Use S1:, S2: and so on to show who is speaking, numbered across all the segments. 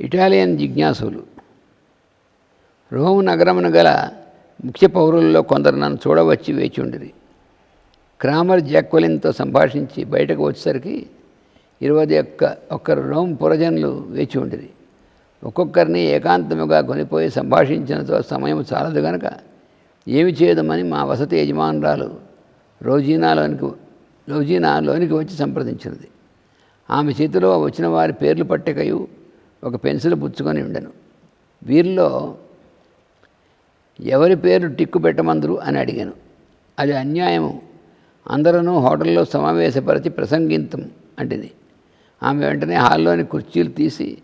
S1: Italian జిజ్ఞాసులు. Rome నగరమున గల ముఖ్య పౌరుల్లో కొందరు నన్ను చూడవచ్చి వేచి ఉండిరి క్రామర్ జాక్వలిన్తో సంభాషించి బయటకు వచ్చేసరికి ఇరవై ఒక్క ఒక్కరు రోమ్ పురజనులు వేచి ఉండిరి ఒక్కొక్కరిని ఏకాంతముగా కొనిపోయి సంభాషించినతో సమయం చాలదు గనక ఏమి చేయదమని మా వసతి యజమానురాలు రోజీనాలోనికి రోజీనాలోనికి వచ్చి సంప్రదించినది. ఆమె చేతిలో వచ్చిన వారి పేర్లు పట్టికయు ఒక పెన్సిల్ పుచ్చుకొని ఉండను. వీరిలో ఎవరి పేరు టిక్కు పెట్టమందరు అని అడిగాను. అది అన్యాయము. అందరూ హోటల్లో సమావేశపరిచి ప్రసంగింతం అంటిది. ఆమె వెంటనే హాల్లోని కుర్చీలు తీసి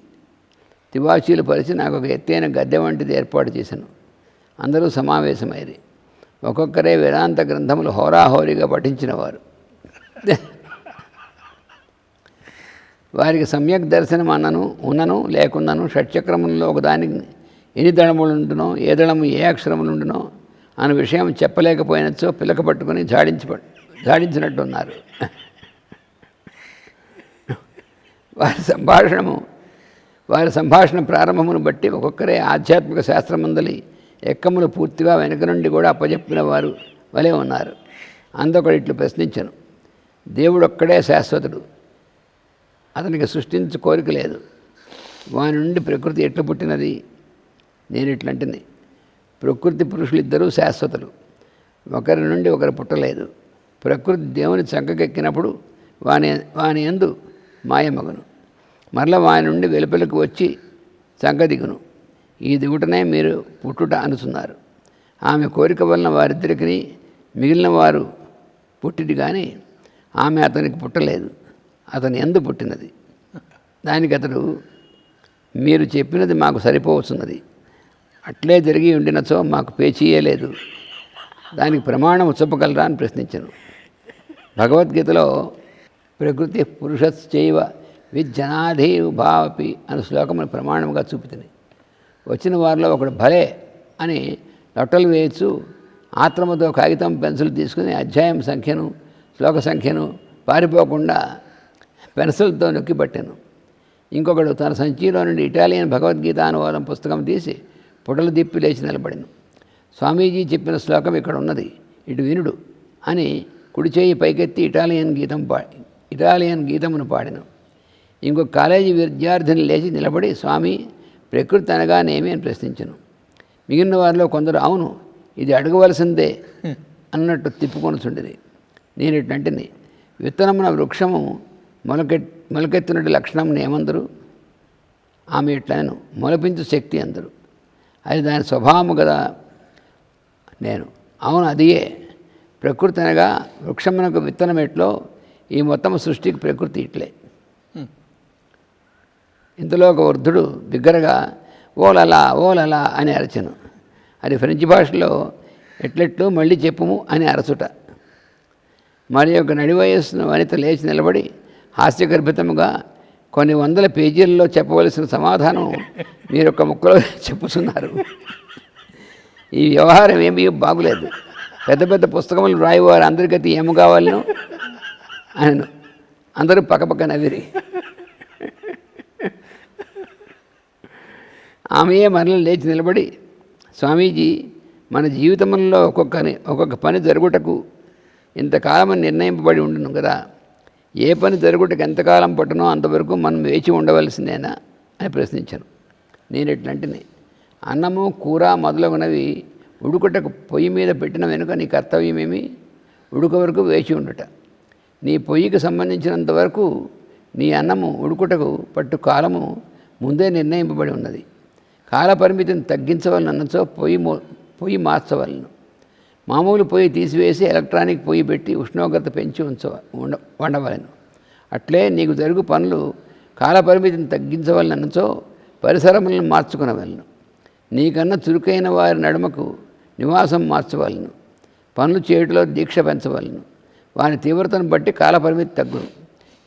S1: తివాచీలు పరిచి నాకు ఒక ఎత్తైన గద్దె వంటిది ఏర్పాటు చేశాను అందరూ సమావేశమైరి ఒక్కొక్కరే వేదాంత గ్రంథములు హోరాహోరీగా పఠించినవారు. వారికి సమ్యక్ దర్శనం అన్నను ఉన్నను లేకున్నను షట్చక్రములలో ఒకదానికి ఎన్ని దళములుండునో ఏ దళము ఏ అక్షరములుండునో అనే విషయం చెప్పలేకపోయినచ్చో పిలక పట్టుకొని జాడించి జాడించినట్టున్నారు. వారి సంభాషణము వారి సంభాషణ ప్రారంభమును బట్టి ఒక్కొక్కరే ఆధ్యాత్మిక శాస్త్రమందలి ఎక్కములు పూర్తిగా వెనుక నుండి కూడా అప్పజెప్పిన వారు వలె ఉన్నారు. అందొకడు ఇట్లు ప్రశ్నించను. దేవుడు ఒక్కడే శాశ్వతుడు. అతనికి సృష్టించు కోరిక లేదు. వాని నుండి ప్రకృతి ఎట్లు పుట్టినది? నేను ఇట్లంటిని. ప్రకృతి పురుషులు ఇద్దరూ శాశ్వతులు. ఒకరి నుండి ఒకరు పుట్టలేదు. ప్రకృతి దేవుని చంకకెక్కినప్పుడు వాని వాని ఎందు మాయమగును. మరల వాని నుండి వెలుపలకు వచ్చి చంక దిగును ఈ దిగుటనే మీరు పుట్టుట అనుతున్నారు ఆమె కోరిక వలన వారిద్దరికి మిగిలిన వారు పుట్టిది కానీ ఆమె అతనికి పుట్టలేదు. అతని ఎందు పుట్టినది. దానికి అతడు మీరు చెప్పినది మాకు సరిపోవచ్చున్నది. అట్లే జరిగి ఉండినచో మాకు పేచీయే లేదు. దానికి ప్రమాణం చెప్పగలరా అని ప్రశ్నించను. భగవద్గీతలో ప్రకృతి పురుషశ్చైవ విజ్జనాధీవు భావపి అనే శ్లోకమును ప్రమాణముగా చూపుతుంది వచ్చిన వారిలో ఒకడు భలే అని లొట్టలు వేయచ్చు ఆత్రమతో కాగితం పెన్సిల్ తీసుకుని అధ్యాయం సంఖ్యను శ్లోక సంఖ్యను పారిపోకుండా పెన్సిల్తో నొక్కి పట్టాను. ఇంకొకడు తన సంచిలో నుండి ఇటాలియన్ భగవద్గీత అనువాదం పుస్తకం తీసి పుటలు దిప్పి లేచి నిలబడిను. స్వామీజీ చెప్పిన శ్లోకం ఇక్కడ ఉన్నది ఇటు వినుడు అని కుడి చేయి పైకెత్తి ఇటాలియన్ గీతం పా ఇటాలియన్ గీతమును పాడిను. ఇంకొక కాలేజీ విద్యార్థిని లేచి నిలబడి స్వామి ప్రకృతి అనగానేమి అని ప్రశ్నించను. మిగిలిన వారిలో కొందరు అవును ఇది అడగవలసిందే అన్నట్టు తిప్పుకొని చుండిరి నేను ఇటంటిని విత్తనమున వృక్షము మొలకెట్ మొలకెత్తినటి లక్షణం ఏమందరు? ఆమె ఇట్లను మొలపించు శక్తి అందరు. అది దాని స్వభావము కదా నేను. అవును అదియే. ప్రకృతి అనగా వృక్షమునకు విత్తనం ఎట్లో ఈ మొత్తం సృష్టికి ప్రకృతి ఇట్లే. ఇంతలో ఒక వృద్ధుడు బిగ్గరగా ఓలలా ఓలలా అని అరచను. అది ఫ్రెంచ్ భాషలో ఎట్లెట్లు మళ్ళీ చెప్పుము అని అరచుట. మరి ఒక నడి వయస్సున వనిత లేచి నిలబడి హాస్యగర్భితముగా కొన్ని వందల పేజీల్లో చెప్పవలసిన సమాధానం మీరు ఒక ముక్కలో చెప్పుతున్నారు. ఈ వ్యవహారం ఏమీ బాగులేదు. పెద్ద పెద్ద పుస్తకములు రాయవారు అందరికీ ఏమి కావాలను? ఆయన అందరూ పక్కపక్క నవ్విరి. ఆమెయే మరల లేచి నిలబడి స్వామీజీ మన జీవితంలో ఒక్కొక్క ఒక్కొక్క పని జరుగుటకు ఇంతకాలం నిర్ణయింపబడి ఉండును కదా? ఏ పని జరుగుటకు ఎంతకాలం పట్టునో అంతవరకు మనం వేచి ఉండవలసిందేనా అని ప్రశ్నించాను నేను ఎట్లంటిని? అన్నము కూర మొదలగునవి ఉడుకుటకు పొయ్యి మీద పెట్టిన వెనుక నీ కర్తవ్యమేమి ఉడుక వరకు వేచి ఉండుట. నీ పొయ్యికి సంబంధించినంత వరకు నీ అన్నము ఉడుకుటకు పట్టు కాలము ముందే నిర్ణయింపబడి ఉన్నది. కాలపరిమితిని తగ్గించవలనన్నచో పొయ్యి పొయ్యి మార్చవలను. మామూలు పొయ్యి తీసివేసి ఎలక్ట్రానిక్ పొయ్యి పెట్టి ఉష్ణోగ్రత పెంచి ఉంచ ఉండ వండవలను. అట్లే నీకు జరుగు పనులు కాలపరిమితిని తగ్గించవలనచో పరిసరములను మార్చుకునవలను. నీకన్నా చురుకైన వారి నడుమకు నివాసం మార్చవలను. పనులు చేయుటలో దీక్ష పెంచవలను. వారి తీవ్రతను బట్టి కాలపరిమితి తగ్గును.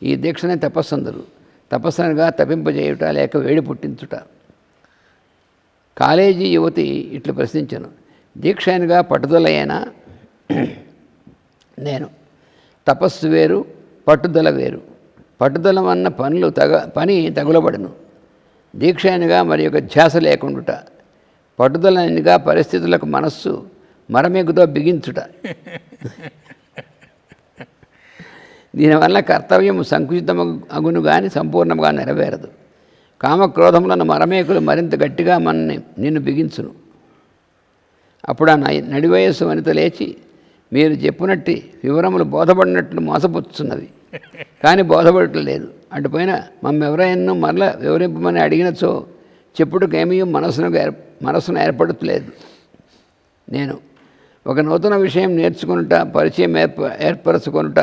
S1: ఈ దీక్షనే తపస్సందరు. తపస్సనగా తపింపజేయుట లేక వేడి పుట్టించుట. కాలేజీ యువతి ఇట్లు ప్రశ్నించను. దీక్షైనగా పట్టుదలైనా నేను. తపస్సు వేరు పట్టుదల వేరు. పట్టుదల అన్న పనులు తగ పని తగులబడును. దీక్షైనగా మరి యొక్క ధ్యాస లేకుండుట. పట్టుదలనిగా పరిస్థితులకు మనస్సు మరమెగుతో బిగించుట. దీనివల్ల కర్తవ్యం సంకుచితము అగును కానీ సంపూర్ణంగా నెరవేరదు. కామక్రోధములను మరమేకులు మరింత గట్టిగా మనని నిన్ను బిగించును. అప్పుడు ఆ నడివయస్సు వనిత లేచి మీరు చెప్పినట్టు వివరములు బోధపడినట్లు మోసపుచ్చున్నది కానీ బోధపడట్లేదు అటుపైన మమ్మెవరైనా మరలా మరల వివరింపమని అడిగినచో చెప్పుడుకేమీ మనసును మనసును ఏర్పడట్లేదు నేను ఒక నూతన విషయం నేర్చుకునుట పరిచయం ఏర్ప ఏర్పరచుకునుట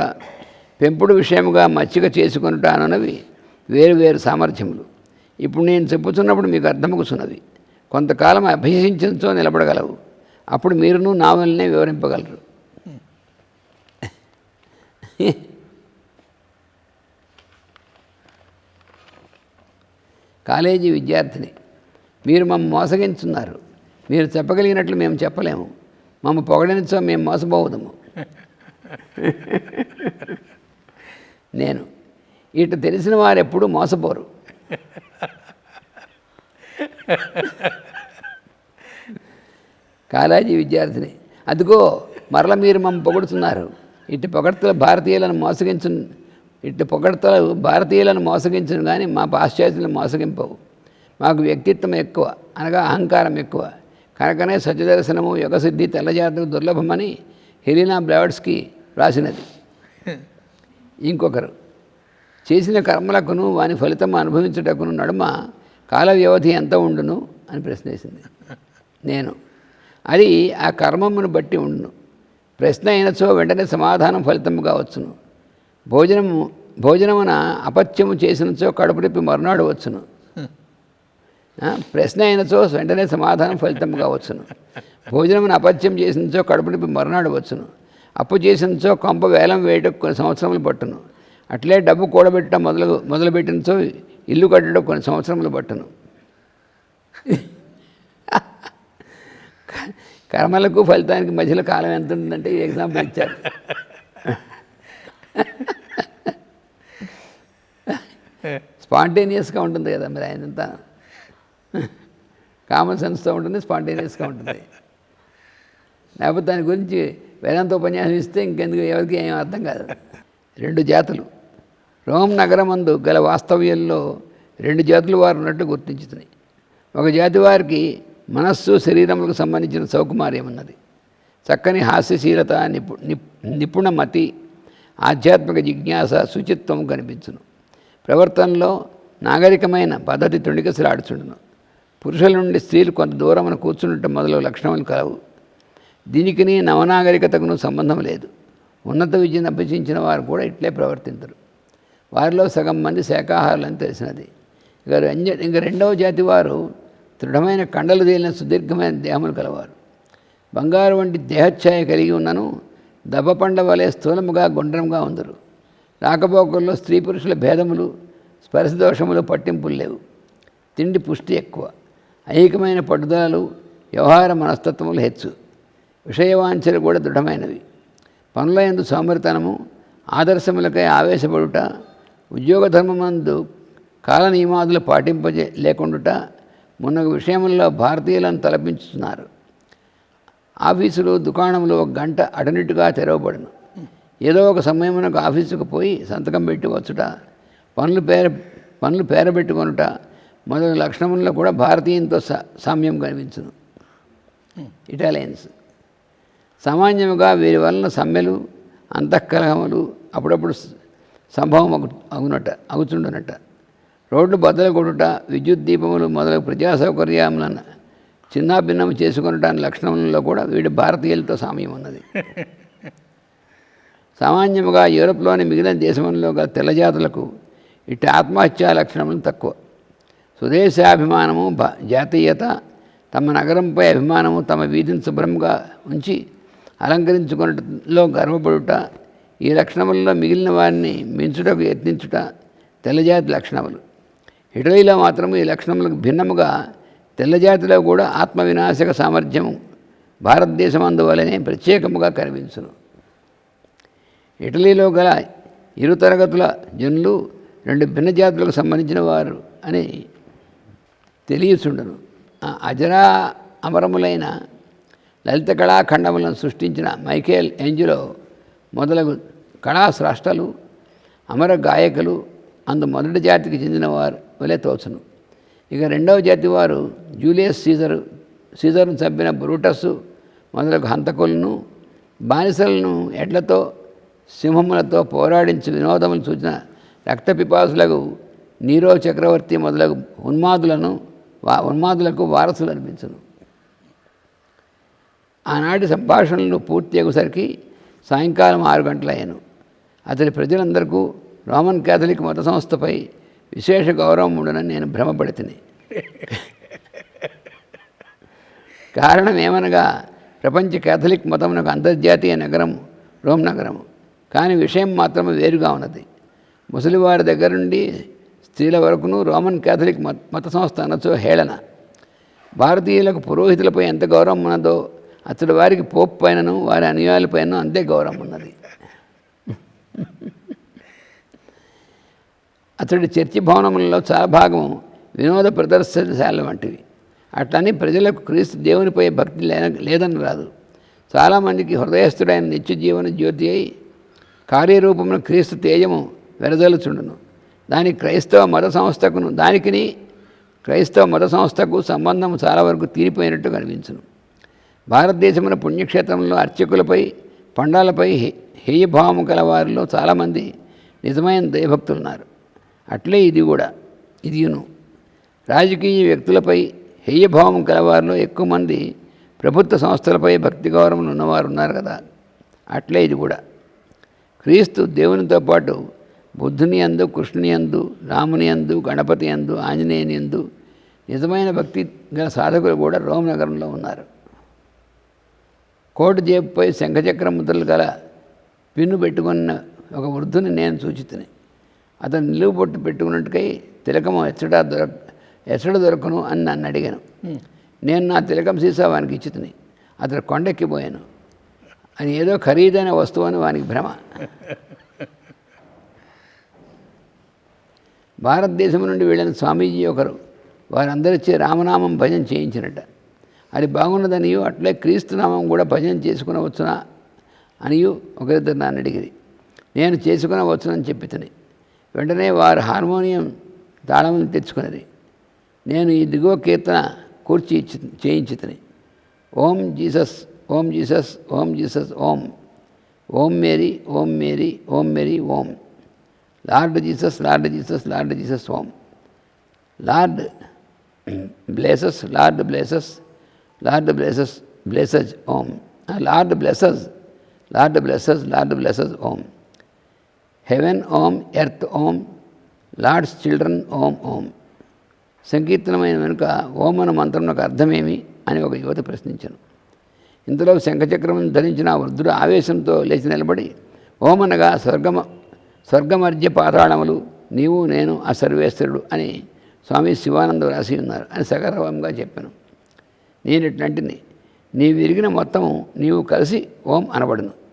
S1: పెంపుడు విషయముగా మచ్చిక చేసుకునుట అనునవి వేరు వేరు సామర్థ్యములు. ఇప్పుడు నేను చెప్పుతున్నప్పుడు మీకు అర్థమవుతున్నది కొంతకాలం అభ్యసించో నిలబడగలవు. అప్పుడు మీరును నావల్నే వివరింపగలరు. కాలేజీ విద్యార్థిని మీరు మమ్మ మోసగించున్నారు. మీరు చెప్పగలిగినట్లు మేము చెప్పలేము. మమ్మ పొగడనిచో మేము మోసపోవదము. నేను ఇటు తెలిసిన వారు ఎప్పుడూ మోసపోరు. కాలేజీ విద్యార్థిని. అదిగో మరల మీరు మమ్మ పొగుడుతున్నారు. ఇటు పొగడ్తలు భారతీయులను మోసగించు ఇటు పొగడ్తలు భారతీయులను మోసగించను కానీ మా పాశ్చాత్యులను మోసగింపవు. మాకు వ్యక్తిత్వం ఎక్కువ అనగా అహంకారం ఎక్కువ. కనుకనే సత్యదర్శనము యుగసిద్ధి తెల్లజాతకు దుర్లభమని హెలీనా బ్లావడ్స్కి రాసినది. ఇంకొకరు చేసిన కర్మలకును వాని ఫలితం అనుభవించుటకును నడుమ కాల వ్యవధి ఎంత ఉండును అని ప్రశ్నించింది నేను. అది ఆ కర్మమును బట్టి ఉండును ప్రశ్న అయినచో వెంటనే సమాధానం ఫలితము కావచ్చును. భోజనము భోజనమున అపత్యము చేసినచో కడుపు నొప్పి మరునాడు వచ్చును. ప్రశ్న అయినచో వెంటనే సమాధానం ఫలితం కావచ్చును. భోజనమును అపత్యం చేసినచో కడుపు నొప్పి మరునాడు వచ్చును. అప్పు చేసినచో కొంప వేలం వేయటం కొన్ని సంవత్సరములు పట్టును. అట్లే డబ్బు కూడబెట్టడం మొదలు మొదలుపెట్టినచో ఇల్లు కట్టడం కొన్ని సంవత్సరములు పట్టును. కర్మలకు ఫలితానికి మధ్యలో కాలం ఎంత ఉంటుందంటే ఈ ఎగ్జాంపుల్ ఇచ్చారు. స్పాంటేనియస్గా ఉంటుంది కదా మరి ఆయనంతా. కామన్ సెన్స్తో ఉంటుంది స్పాంటేనియస్గా ఉంటుంది. లేకపోతే దాని గురించి వేదాంత ఉపన్యాసం ఇస్తే ఇంకెందుకు ఎవరికి ఏం అర్థం కాదు. రెండు జాతులు. రోమ్ నగరమందు గల వాస్తవ్యంలో రెండు జాతులు వారు ఉన్నట్టు గుర్తించుతున్నాయి. ఒక జాతి వారికి మనస్సు శరీరములకు సంబంధించిన సౌకుమార్యం ఉన్నది. చక్కని హాస్యశీలత నిపు నిపుణమతి ఆధ్యాత్మిక జిజ్ఞాస శుచిత్వం కనిపించును. ప్రవర్తనలో నాగరికమైన పద్ధతి తొణికసలాడుచుండును పురుషుల నుండి స్త్రీలు కొంత దూరమున కూర్చుండటం మొదలు లక్షణములు కలవు. దీనికిని నవనాగరికతకును సంబంధం లేదు. ఉన్నత విద్యను అభ్యసించిన వారు కూడా ఇట్లే ప్రవర్తించరు వారిలో సగం మంది శాఖాహారులని తెలిసినది. ఇక రెంజ ఇంక రెండవ జాతి వారు దృఢమైన కండలు తేలిన సుదీర్ఘమైన దేహములు కలవారు. బంగారు వంటి దేహఛాయ కలిగి ఉన్నను దబ్బపండ వలె స్థూలముగా గుండ్రంగా ఉందరు. రాకపోకల్లో స్త్రీ పురుషుల భేదములు స్పర్శదోషములు పట్టింపులు లేవు. తిండి పుష్టి ఎక్కువ. అనేకమైన పట్టుదలలు వ్యవహార మనస్తత్వములు హెచ్చు. విషయవాంఛలు కూడా దృఢమైనవి. పనుల ఎందు సోమరితనము ఆదర్శములకై ఆవేశపడుట ఉద్యోగ ధర్మమందు కాల నియమాదులు పాటింపజే లేకుండుట మున్నగు విషయంలో భారతీయులను తలపించుతున్నారు. ఆఫీసులు దుకాణంలో ఒక గంట అటనిట్టుగా తెరవబడును. ఏదో ఒక సమయమునకు ఆఫీసుకు పోయి సంతకం పెట్టి వచ్చుట పనులు పేర పనులు పేరబెట్టుకొనుట మొదటి లక్షణంలో కూడా భారతీయంతో సా సామ్యం కనిపించును ఇటాలియన్స్. సామాన్యముగా వీరి వలన సమ్మెలు అంతఃకలహములు అప్పుడప్పుడు సంభవం అగు అగునట అగుచుండునట. రోడ్లు బద్దలు కొడుట విద్యుత్ దీపములు మొదలగు ప్రజా సౌకర్యములను చిన్నాభిన్నము చేసుకునటానికి లక్షణములలో కూడా వీడి భారతీయులతో సామ్యం ఉన్నది. సామాన్యముగా యూరోప్లోని మిగిలిన దేశంలో గల తెల్లజాతులకు ఇట్టి ఆత్మహత్యా లక్షణములు తక్కువ. స్వదేశాభిమానము జాతీయత తమ నగరంపై అభిమానము తమ వీధిని శుభ్రంగా ఉంచి అలంకరించుకున్నలో గర్వపడుట ఈ లక్షణములలో మిగిలిన వారిని మించుటకు యత్నించుట తెల్లజాతి లక్షణములు. ఇటలీలో మాత్రము ఈ లక్షణములకు భిన్నముగా తెల్లజాతిలో కూడా ఆత్మవినాశక సామర్థ్యము భారతదేశం అందువలనే ప్రత్యేకముగా కనిపించును. ఇటలీలో గల ఇరు తరగతుల జనులు రెండు భిన్న జాతులకు సంబంధించిన వారు అని తెలియచుండను. ఆ అజరా అమరములైన లలిత కళాఖండములను సృష్టించిన మైకేల్ ఎంజిలో మొదలగు కళా స్రష్టలు అమర గాయకులు అందు మొదటి జాతికి చెందినవారు వలె తోచును. ఇక రెండవ జాతి వారు జూలియస్ సీజరు సీజర్ను చంపిన బ్రూటస్ మొదలగు హంతకులను బానిసలను ఎడ్లతో సింహములతో పోరాడించి వినోదములు సూచన రక్తపిపాసులకు నీరో చక్రవర్తి మొదలగు ఉన్మాదులను వా ఉన్మాదులకు వారసులు అనిపించను ఆనాటి సంభాషణలు పూర్తి అయ్యేసరికి సాయంకాలం ఆరు గంటలయ్యాను. అతని ప్రజలందరికీ రోమన్ కేథలిక్ మత సంస్థపై విశేష గౌరవం ఉండనని నేను భ్రమపడితిని. కారణం ఏమనగా ప్రపంచ కేథలిక్ మతమునకు అంతర్జాతీయ నగరం రోమ్ నగరము. కానీ విషయం మాత్రం వేరుగా ఉన్నది. ముసలివారి దగ్గర నుండి స్త్రీల వరకును రోమన్ కేథలిక్ మత మత సంస్థ అనొచ్చు హేళన. భారతీయులకు పురోహితులపై ఎంత గౌరవం ఉన్నదో అతడి వారికి పోప్ పైనను వారి అనుయాయులపైనను అంతే గౌరవం ఉన్నది. అతడి చర్చి భవనములలో చాలా భాగం వినోద ప్రదర్శనశాల వంటివి. అట్లని ప్రజలకు క్రీస్తు దేవునిపై భక్తి లేదని రాదు. చాలామందికి హృదయస్థుడైన నిత్య జీవన జ్యోతి అయి కార్యరూపమున క్రీస్తు తేజము వెరజల్లుచుండును. దాని క్రైస్తవ మత సంస్థకును దానికిని క్రైస్తవ మత సంస్థకు సంబంధం చాలా వరకు తీరిపోయినట్టు కనిపించును. భారతదేశమున పుణ్యక్షేత్రంలో అర్చకులపై పండాలపై హే- హేయభావము కల వారిలో చాలామంది నిజమైన దైవభక్తులు ఉన్నారు అట్లే ఇది కూడా. ఇదియును. రాజకీయ వ్యక్తులపై హేయభావం కలవారిలో ఎక్కువ మంది ప్రభుత్వ సంస్థలపై భక్తి గౌరవం ఉన్నవారు ఉన్నారు కదా. అట్లే ఇది కూడా. క్రీస్తు దేవునితో పాటు బుద్ధుని అందు కృష్ణుని అందు రాముని అందు గణపతి అందు ఆంజనేయుని అందు నిజమైన భక్తి గల సాధకులు కూడా రోమ్ నగరంలో ఉన్నారు. కోటు జేబుపై శంఖచక్ర ముద్రలు గల పిన్ను పెట్టుకున్న ఒక వృద్ధుని నేను సూచితుని. అతను నిలువు బొట్టు పెట్టుకున్నట్టుకై తిలకము ఎచ్చడా దొరక ఎచ్చడ దొరకను అని నన్ను అడిగాను. నేను నా తిలకం సీసా వానికి ఇచ్చితిని అతను కొండెక్కిపోయాను. అది ఏదో ఖరీదైన వస్తువు అని వానికి భ్రమ. భారతదేశం నుండి వెళ్ళిన స్వామీజీ ఒకరు వారందరిచే రామనామం భజన చేయించినట్ట అది బాగున్నదనియు అట్లే క్రీస్తునామం కూడా భజన చేసుకునవచ్చునా? అనియు ఒకరిద్దరు నన్ను అడిగిరి. నేను చేసుకునవచ్చునని చెప్పితని. వెంటనే వారు హార్మోనియం తాళములు తెచ్చుకున్నది. నేను ఈ దిగువ కీర్తన కూర్చి చేయించితని. Om Jesus Om Jesus Om Jesus Om. Om Mary Om Mary Om Mary Om. Lord Jesus Lord Jesus Lord Jesus Om. Lord blesses Lord blesses Lord blesses blesses Om. Lord blesses Lord blesses Lord blesses Om. Heaven Om earth Om Lord's children Om Om. సంకీర్తనమైన వెనుక ఓం అన్న నాకు అర్థమేమి అని ఒక యువత ప్రశ్నించాను. ఇంతలో శంఖచక్రం ధరించిన వృద్ధుడు ఆవేశంతో లేచి నిలబడి ఓమనగా స్వర్గమ స్వర్గమర్జ్య పాతాళములు నీవు నేను ఆ సర్వేశ్వరుడు అని స్వామి శివానంద రాసి ఉన్నారు అని సగర్వంగా చెప్పాను. నేను ఇట్లాంటిని నీ విరిగిన మొత్తము నీవు కలిసి ఓం అనబడును.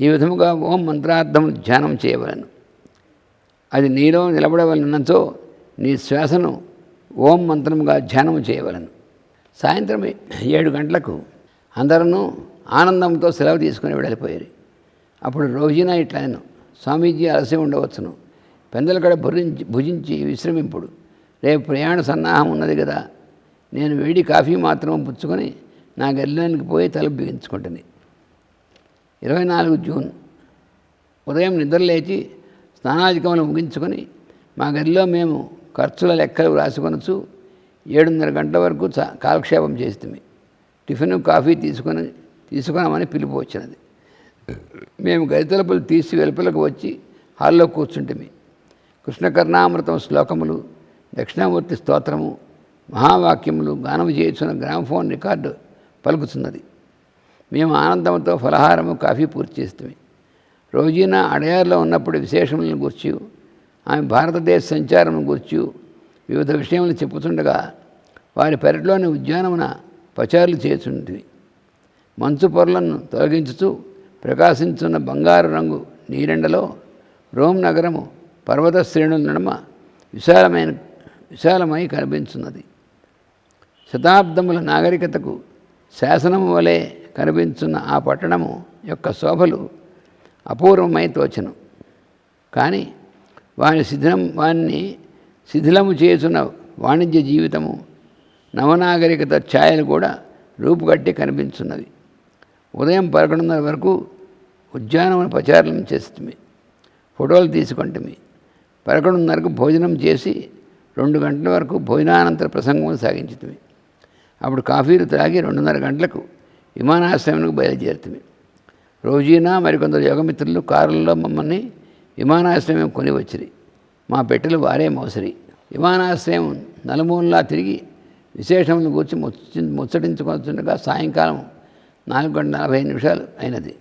S1: ఈ విధముగా ఓం మంత్రార్థము ధ్యానం చేయవలను. అది నీలో నిలబడవలనంతో నీ శ్వాసను ఓం మంత్రముగా ధ్యానం చేయవలను. సాయంత్రం ఏడు గంటలకు అందరూ ఆనందంతో సెలవు తీసుకుని వెళ్ళిపోయారు. అప్పుడు రోజున ఇట్లా నేను స్వామీజీ అలసి ఉండవచ్చును. పెందలకడ భురించి భుజించి విశ్రమింపుడు. రేపు ప్రయాణ సన్నాహం ఉన్నది కదా నేను వేడి కాఫీ మాత్రం పుచ్చుకొని నా గదిలోనికి పోయి తలుపు బిగించుకుంటుంది ఇరవై నాలుగు జూన్. ఉదయం నిద్రలేచి స్నానాధికములు ముగించుకొని మా గదిలో మేము ఖర్చుల లెక్కలు రాసుకొనొచ్చు ఏడున్నర గంటల వరకు చా కాలక్షేపం చేస్తుంది టిఫిన్ కాఫీ తీసుకొని తీసుకున్నామని పిలుపు వచ్చినది. మేము గది తలుపులు తీసి వెలుపలకు వచ్చి హాల్లో కూర్చుంటిమి. కృష్ణకర్ణామృతం శ్లోకములు దక్షిణామూర్తి స్తోత్రము మహావాక్యములు గానం చేస్తున్న గ్రామఫోన్ రికార్డు పలుకుతున్నది మేము ఆనందంతో ఫలహారము కాఫీ పూర్తి చేస్తాం రోజీనా అడయార్లో ఉన్నప్పుడు విశేషములను గుర్చి ఆమె భారతదేశ సంచారం గుర్చి వివిధ విషయములు చెప్పుతుండగా వారి పెరట్లోని ఉద్యానమున పచారులు చేస్తుంటివి మంచు పొరలను తొలగించుతూ ప్రకాశించున్న బంగారు రంగు నీరెండలో రోమ్ నగరము పర్వత శ్రేణుల నడుమ విశాలమైన విశాలమై కనిపించున్నది. శతాబ్దముల నాగరికతకు శాసనము వలె కనిపించున్న ఆ పట్టణము యొక్క శోభలు అపూర్వమై తోచను. కానీ వాని శిథిలం వాణ్ణి శిథిలము చేసిన వాణిజ్య జీవితము నవనాగరికత ఛాయలు కూడా రూపుగట్టి కనిపించున్నవి ఉదయం పదకొండున్నర వరకు ఉద్యానవన ప్రచారం చేస్తుంది ఫోటోలు తీసుకుంటుంది పదకొండున్నరకు భోజనం చేసి రెండు గంటల వరకు భోజనానంతర ప్రసంగం సాగించుతుంది అప్పుడు కాఫీలు త్రాగి రెండున్నర గంటలకు విమానాశ్రయానికి బయలుదేరుతుంది. రోజీనా మరికొందరు యోగమిత్రులు కారుల్లో మమ్మల్ని విమానాశ్రయం కొని వచ్చిరి మా పెట్టెలు వారే మోసరి. విమానాశ్రయం నలుమూలలా తిరిగి విశేషములను కూర్చి ముచ్చ ముచ్చటించుకొస్తుండగా సాయంకాలం నాలుగు గంటల నలభై నిమిషాలు అయినది.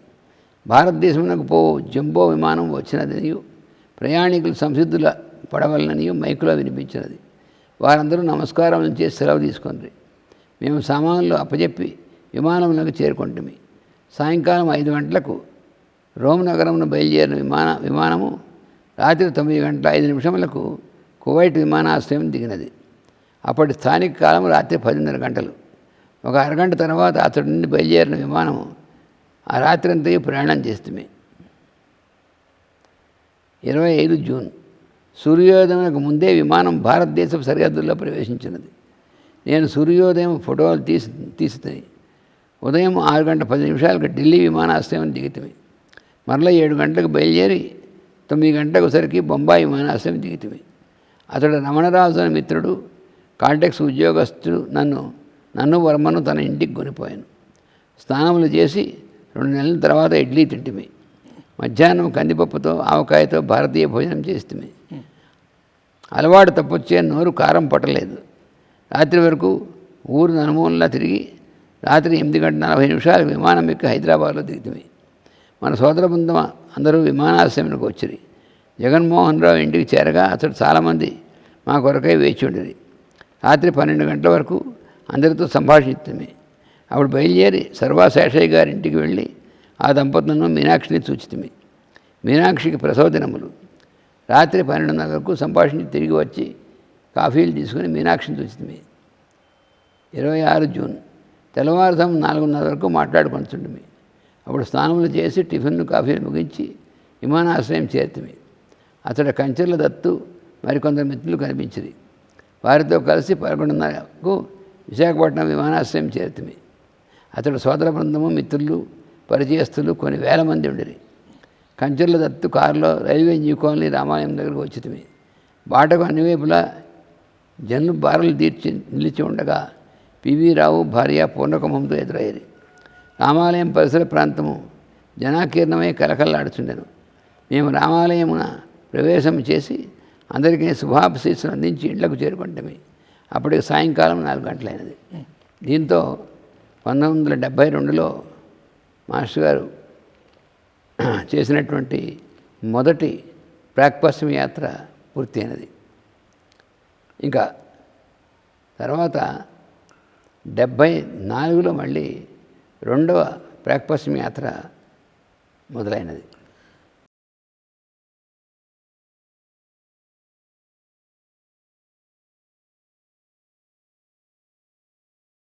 S1: భారతదేశమునకు పో జంబో విమానం వచ్చినదనియు ప్రయాణికులు సంసిద్ధుల పడవలననియు మైకులో వినిపించినది. వారందరూ నమస్కారం చేసి సెలవు తీసుకుంది మేము సామాన్లు అప్పచెప్పి విమానంలోకి చేరుకుంటుంది. సాయంకాలం ఐదు గంటలకు రోమ్ నగరంను బయలుదేరిన విమాన విమానము రాత్రి తొమ్మిది గంటల ఐదు నిమిషములకు కువైట్ విమానాశ్రయం దిగినది. అప్పటి స్థానిక కాలం రాత్రి పదిన్నర గంటలు. ఒక అరగంట తర్వాత అతడి నుండి బయలుదేరిన విమానము ఆ రాత్రి అంతా ప్రయాణం చేస్తుంది. ఇరవై ఐదు జూన్. సూర్యోదయంకు ముందే విమానం భారతదేశపు సరిహద్దుల్లో ప్రవేశించినది. నేను సూర్యోదయం ఫోటోలు తీసి తీస్తుంది ఉదయం ఆరు గంట పది నిమిషాలకు ఢిల్లీ విమానాశ్రయం దిగితమే. మరలా ఏడు గంటలకు బయలుదేరి తొమ్మిది గంటలకు సరికి బొంబాయి విమానాశ్రయం దిగితమే. అతడు రమణరాజు అని మిత్రుడు కాంటెక్స్ ఉద్యోగస్తుడు నన్ను నన్ను వర్మను తన ఇంటికి కొనిపోయాను. స్నానములు చేసి రెండు నెలల తర్వాత ఇడ్లీ తింటిమి. మధ్యాహ్నం కందిపప్పుతో ఆవకాయతో భారతీయ భోజనం చేస్తుంది అలవాటు తప్పొచ్చే నోరు కారం పట్టలేదు. రాత్రి వరకు ఊరు నలుమూలలా తిరిగి రాత్రి ఎనిమిది గంటల నలభై నిమిషాలు విమానం ఎక్కి హైదరాబాద్లో దిగుతుంది మన సోదర బృందం అందరూ విమానాశ్రయంలోకి వచ్చిరి. జగన్మోహన్ రావు ఇంటికి చేరగా అతడు చాలామంది మా కొరకై వేచి ఉండేది రాత్రి పన్నెండు గంటల వరకు అందరితో సంభాషిస్తుంది అప్పుడు బయలుదేరి సర్వాశేషయ్య గారి ఇంటికి వెళ్ళి ఆ దంపతులను మీనాక్షిని చూచితిమి. మీనాక్షికి ప్రసవ దినములు రాత్రి పన్నెండున్నర వరకు సంభాషించి తిరిగి వచ్చి కాఫీలు తీసుకుని మీనాక్షిని చూచితిమి. ఇరవై ఆరు జూన్ తెల్లవారుజాము నాలుగున్నర వరకు మాట్లాడుకుంటుండమి అప్పుడు స్నానములు చేసి టిఫిన్ కాఫీలు ముగించి విమానాశ్రయం చేరుతుంది అతడు కంచెల దత్తు మరికొందరు మిత్రులు కనిపించింది వారితో కలిసి పదకొండున్నరకు విశాఖపట్నం విమానాశ్రయం చేరుతుంది అతడు సోదర బృందము మిత్రులు పరిచయస్తులు కొన్ని వేల మంది ఉండేది కంచెల దత్తు కారులో రైల్వే న్యూ కాలనీ రామాలయం దగ్గరకు వచ్చింది బాటకు అన్ని వైపులా జన్లు బారలు తీర్చి నిలిచి ఉండగా పివి రావు భార్య పూర్ణకుమంతో ఎదురయ్యేది. రామాలయం పరిసర ప్రాంతము జనాకీర్ణమై కలకల్లాడుచుండెను. మేము రామాలయమున ప్రవేశం చేసి అందరికీ శుభాభిశీస్సులు అందించి ఇండ్లకు చేరుకుంటాము. అప్పటికి సాయంకాలం నాలుగు గంటలైనది. దీంతో పంతొమ్మిది వందల డెబ్భై రెండులో మాస్టర్ గారు చేసినటువంటి మొదటి ప్రాక్పశ్చిమ యాత్ర పూర్తి అయినది ఇంకా తర్వాత డెబ్భై నాలుగులో మళ్ళీ రెండవ ప్రాక్పశ్చిమ యాత్ర మొదలైనది.